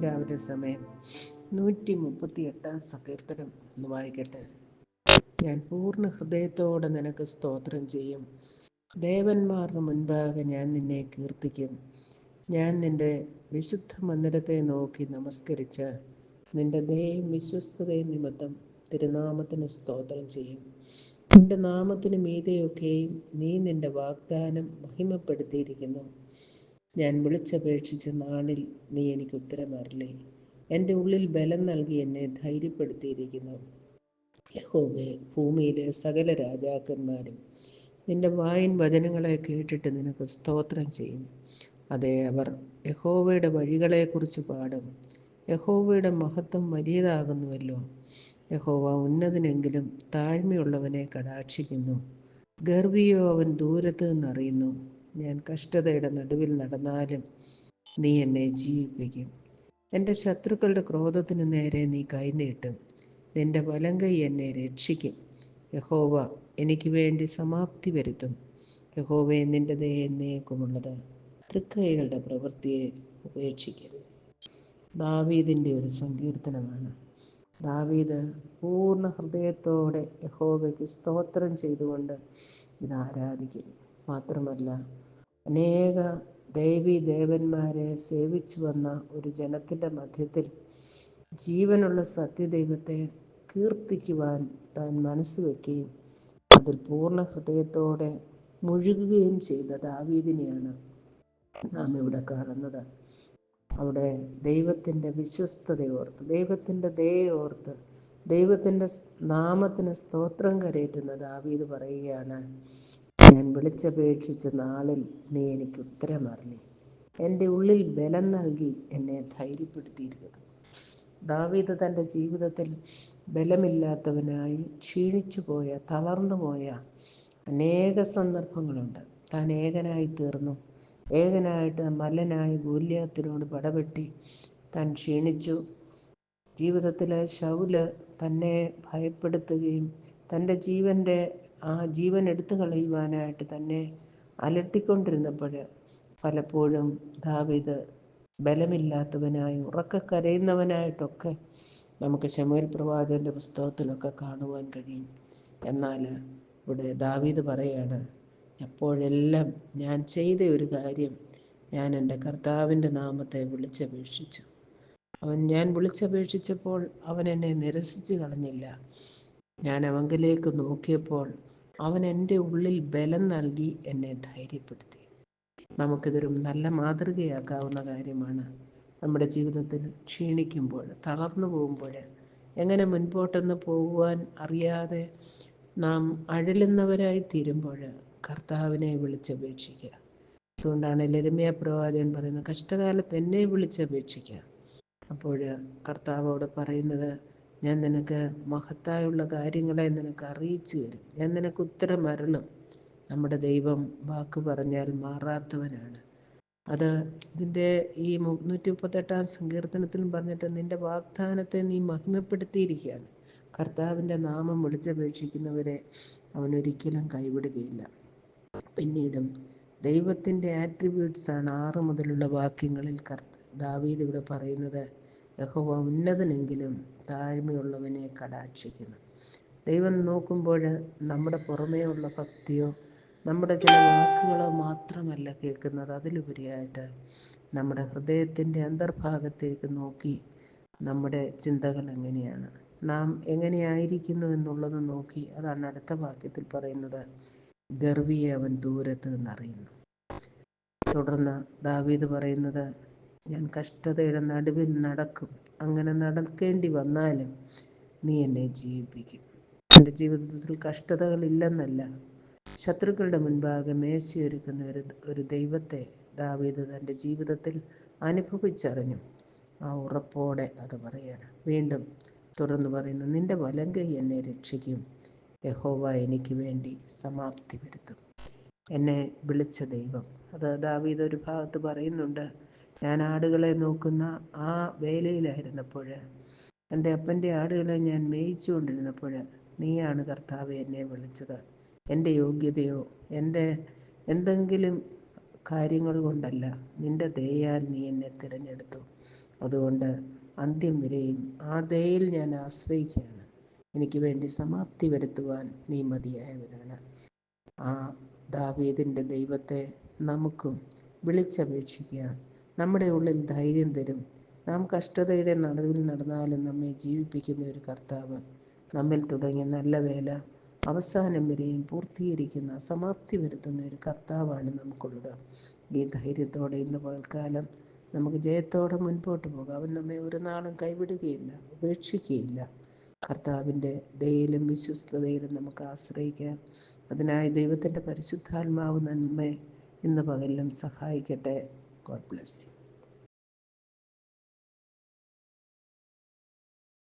സമയം നൂറ്റി മുപ്പത്തി എട്ടാം സങ്കീർത്തനം ഒന്ന് വായിക്കട്ടെ. ഞാൻ പൂർണ ഹൃദയത്തോടെ നിനക്ക് സ്തോത്രം ചെയ്യും. ദേവന്മാരുടെ മുൻപാകെ ഞാൻ നിന്നെ കീർത്തിക്കും. ഞാൻ നിന്റെ വിശുദ്ധ മന്ദിരത്തെ നോക്കി നമസ്കരിച്ച് നിന്റെ ദയയും വിശ്വസ്തതയും നിമിത്തം തിരുനാമത്തിന് സ്തോത്രം ചെയ്യും. നിന്റെ നാമത്തിന് മീതെയൊക്കെയും നീ നിന്റെ വാഗ്ദാനം മഹിമപ്പെടുത്തിയിരിക്കുന്നു. ഞാൻ വിളിച്ചപേക്ഷിച്ച നാളിൽ നീ എനിക്ക് ഉത്തരമറില്ലേ എന്റെ ഉള്ളിൽ ബലം നൽകി എന്നെ ധൈര്യപ്പെടുത്തിയിരിക്കുന്നു. യഹോവേ ഭൂമിയിലെ സകല രാജാക്കന്മാരും നിന്റെ വായിൻ വചനങ്ങളെ കേട്ടിട്ട് നിനക്ക് സ്തോത്രം ചെയ്യും. അതെ അവർ യഹോവയുടെ വഴികളെക്കുറിച്ച് പാടും. യഹോവയുടെ മഹത്വം വലിയതാകുന്നുവല്ലോ. യഹോവ ഉന്നതനെങ്കിലും താഴ്മയുള്ളവനെ കടാക്ഷിക്കുന്നു. ഗർവിയോ അവൻ ദൂരത്ത് നിന്നറിയുന്നു. ഞാൻ കഷ്ടതയുടെ നടുവിൽ നടന്നാലും നീ എന്നെ ജീവിപ്പിക്കും. എന്റെ ശത്രുക്കളുടെ ക്രോധത്തിന് നേരെ നീ കൈനീട്ടും. നിന്റെ വലങ്കൈ എന്നെ രക്ഷിക്കും. യഹോവ എനിക്ക് വേണ്ടി സമാപ്തി വരുത്തും. യഹോവയെ ദയ എന്നേക്കുമുള്ളത്. തൃക്കൈകളുടെ പ്രവൃത്തിയെ ഉപേക്ഷിക്കരുത്. ദാവീദിന്റെ ഒരു സങ്കീർത്തനമാണ്. ദാവീദ് പൂർണ ഹൃദയത്തോടെ യഹോവയ്ക്ക് സ്തോത്രം ചെയ്തുകൊണ്ട് ഇത് ആരാധിക്കും. മാത്രമല്ല അനേക ദേവി ദേവന്മാരെ സേവിച്ചു വന്ന ഒരു ജനത്തിന്റെ മധ്യത്തിൽ ജീവനുള്ള സത്യദൈവത്തെ കീർത്തിക്കുവാൻ താൻ മനസ്സ് വയ്ക്കുകയും അതിൽ പൂർണ ഹൃദയത്തോടെ മുഴുകുകയും ചെയ്ത ദാവീദിനെയാണ് നാം ഇവിടെ കാണുന്നത്. അവിടെ ദൈവത്തിന്റെ വിശ്വസ്തതയോർത്ത് ദൈവത്തിന്റെ ദയോർത്ത് ദൈവത്തിന്റെ നാമത്തിന് സ്തോത്രം കരയറ്റുന്ന ദാവീദ് പറയുകയാണ് ഞാൻ വിളിച്ചപേക്ഷിച്ച നാളിൽ നീ എനിക്ക് ഉത്തരമറിഞ്ഞു. എന്റെ ഉള്ളിൽ ബലം നൽകി എന്നെ ധൈര്യപ്പെടുത്തിയിരിക്കുന്നു ദാവീദ് തന്റെ ജീവിതത്തിൽ ബലമില്ലാത്തവനായി ക്ഷീണിച്ചു പോയ തളർന്നു പോയ അനേക സന്ദർഭങ്ങളുണ്ട്. താൻ ഏകനായി തീർന്നു. ഏകനായിട്ട് മല്ലനായി ഗൂല്യത്തിനോട് പടപെട്ടി താൻ ക്ഷീണിച്ചു. ജീവിതത്തിലെ ശൗൽ തന്നെ ഭയപ്പെടുത്തുകയും തന്റെ ജീവന്റെ ആ ജീവൻ എടുത്തു കളയുവാനായിട്ട് തന്നെ അലട്ടിക്കൊണ്ടിരുന്നപ്പോൾ പലപ്പോഴും ദാവിദ് ബലമില്ലാത്തവനായി ഉറക്ക കരയുന്നവനായിട്ടൊക്കെ നമുക്ക് ശമുവേൽ പ്രവാചകന്റെ പുസ്തകത്തിലൊക്കെ കാണുവാൻ കഴിയും. എന്നാൽ ഇവിടെ ദാവീദ് പറയാണ് എപ്പോഴെല്ലാം ഞാൻ ചെയ്ത ഒരു കാര്യം ഞാൻ എന്റെ കർത്താവിന്റെ നാമത്തെ വിളിച്ചപേക്ഷിച്ചു. അവൻ ഞാൻ വിളിച്ചപേക്ഷിച്ചപ്പോൾ അവൻ എന്നെ നിരസിച്ച് കളഞ്ഞില്ല. ഞാൻ അവങ്കിലേക്ക് നോക്കിയപ്പോൾ അവൻ എന്റെ ഉള്ളിൽ ബലം നൽകി എന്നെ ധൈര്യപ്പെടുത്തി. നമുക്കിതൊരു നല്ല മാതൃകയാക്കാവുന്ന കാര്യമാണ്. നമ്മുടെ ജീവിതത്തിൽ ക്ഷീണിക്കുമ്പോൾ തളർന്നു പോകുമ്പോൾ എങ്ങനെ മുൻപോട്ടെന്ന് പോകുവാൻ അറിയാതെ നാം അഴലുന്നവരായി തീരുമ്പോൾ കർത്താവിനെ വിളിച്ചപേക്ഷിക്കുക അതുകൊണ്ടാണ് ലരമ്യ പ്രവാചകൻ പറയുന്നത് കഷ്ടകാലത്ത് എന്നെ വിളിച്ചപേക്ഷിക്കുക അപ്പോൾ കർത്താവോട് പറയുന്നത് ഞാൻ നിനക്ക് മഹത്തായുള്ള കാര്യങ്ങളെ നിനക്ക് അറിയിച്ചു തരും. ഞാൻ നിനക്ക് ഉത്തരം അരുളും. നമ്മുടെ ദൈവം വാക്ക് പറഞ്ഞാൽ മാറാത്തവനാണ്. അത് ഇതിന്റെ ഈ നൂറ്റി മുപ്പത്തെട്ടാം സങ്കീർത്തനത്തിലും പറഞ്ഞിട്ട് നിന്റെ വാഗ്ദാനത്തെ നീ മഹിമപ്പെടുത്തിയിരിക്കുകയാണ്. കർത്താവിന്റെ നാമം വിളിച്ചപേക്ഷിക്കുന്നവരെ അവനൊരിക്കലും കൈവിടുകയില്ല. പിന്നീടും ദൈവത്തിന്റെ ആട്രിബ്യൂട്ട്സാണ് ആറ് മുതലുള്ള വാക്യങ്ങളിൽ കർത്ത ദാവീദ് ഇവിടെ പറയുന്നത് യഹോവ ഉന്നതനെങ്കിലും താഴ്മയുള്ളവനെ കടാക്ഷിക്കുന്നു. ദൈവം നോക്കുമ്പോൾ നമ്മുടെ പുറമേ ഉള്ള ഭക്തിയോ നമ്മുടെ ചില വാക്കുകളോ മാത്രമല്ല കേൾക്കുന്നത്. അതിലുപരിയായിട്ട് നമ്മുടെ ഹൃദയത്തിന്റെ അന്തർഭാഗത്തേക്ക് നോക്കി നമ്മുടെ ചിന്തകൾ എങ്ങനെയാണ്? നാം എങ്ങനെയായിരിക്കുന്നു എന്നുള്ളത് നോക്കി അതാണ് അടുത്ത വാക്യത്തിൽ പറയുന്നത് ഗർവിയെ അവൻ ദൂരത്ത് നിന്നറിയുന്നു. തുടർന്ന് ദാവീദ് പറയുന്നത് ഞാൻ കഷ്ടതയുടെ നടുവിൽ നടക്കും. അങ്ങനെ നടക്കേണ്ടി വന്നാലും നീ എന്നെ ജീവിപ്പിക്കും. എന്റെ ജീവിതത്തിൽ കഷ്ടതകളില്ലെന്നല്ല. ശത്രുക്കളുടെ മുൻപാകെ മേശയൊരുക്കുന്ന ഒരു ഒരു ദൈവത്തെ ദാവീദ് തന്റെ ജീവിതത്തിൽ അനുഭവിച്ചറിഞ്ഞു. ആ ഉറപ്പോടെ അത് പറയാണ്. വീണ്ടും തുടർന്ന് പറയുന്നു നിന്റെ വലങ്കൈ എന്നെ രക്ഷിക്കും. യഹോവ എനിക്ക് വേണ്ടി സമാപ്തി വരുത്തും. എന്നെ വിളിച്ച ദൈവം. അത് ദാവീദ് ഒരു ഭാഗത്ത് പറയുന്നുണ്ട് ഞാൻ ആടുകളെ നോക്കുന്ന ആ വേലയിലായിരുന്നപ്പോൾ എന്റെ അപ്പന്റെ ആടുകളെ ഞാൻ മേയിച്ചുകൊണ്ടിരുന്നപ്പോൾ നീയാണ് കർത്താവ് എന്നെ വിളിച്ചത്. എന്റെ യോഗ്യതയോ എന്റെ എന്തെങ്കിലും കാര്യങ്ങൾ കൊണ്ടല്ല നിന്റെ ദയാൽ നീ എന്നെ തിരഞ്ഞെടുത്തു. അതുകൊണ്ട് അന്ത്യം വരെയും ആ ദയയിൽ ഞാൻ ആശ്രയിക്കുകയാണ്. എനിക്ക് വേണ്ടി സമാപ്തി വരുത്തുവാൻ നീ മതിയായവനാണ്. ആ ദാവീദിന്റെ ദൈവത്തെ നമുക്കും വിളിച്ചപേക്ഷിക്കാം. നമ്മുടെ ഉള്ളിൽ ധൈര്യം തരും. നാം കഷ്ടതയുടെ നടുവിൽ നടന്നാലും നമ്മെ ജീവിപ്പിക്കുന്ന ഒരു കർത്താവ് നമ്മിൽ തുടങ്ങിയ നല്ല വേല അവസാനം വരെയും പൂർത്തീകരിക്കുന്ന സമാപ്തി വരുത്തുന്ന ഒരു കർത്താവാണ് നമുക്കുള്ളത്. ഈ ധൈര്യത്തോടെ ഇന്ന് പകൽക്കാലം നമുക്ക് ജയത്തോടെ മുൻപോട്ട് പോകാം. അവൻ നമ്മെ ഒരു നാളും കൈവിടുകയില്ല ഉപേക്ഷിക്കുകയില്ല. കർത്താവിന്റെ ദയയിലും വിശ്വസ്തതയിലും നമുക്ക് ആശ്രയിക്കാം. അതിനായി ദൈവത്തിന്റെ പരിശുദ്ധാത്മാവ് നന്മ ഇന്ന് പകലിലും സഹായിക്കട്ടെ. God bless you.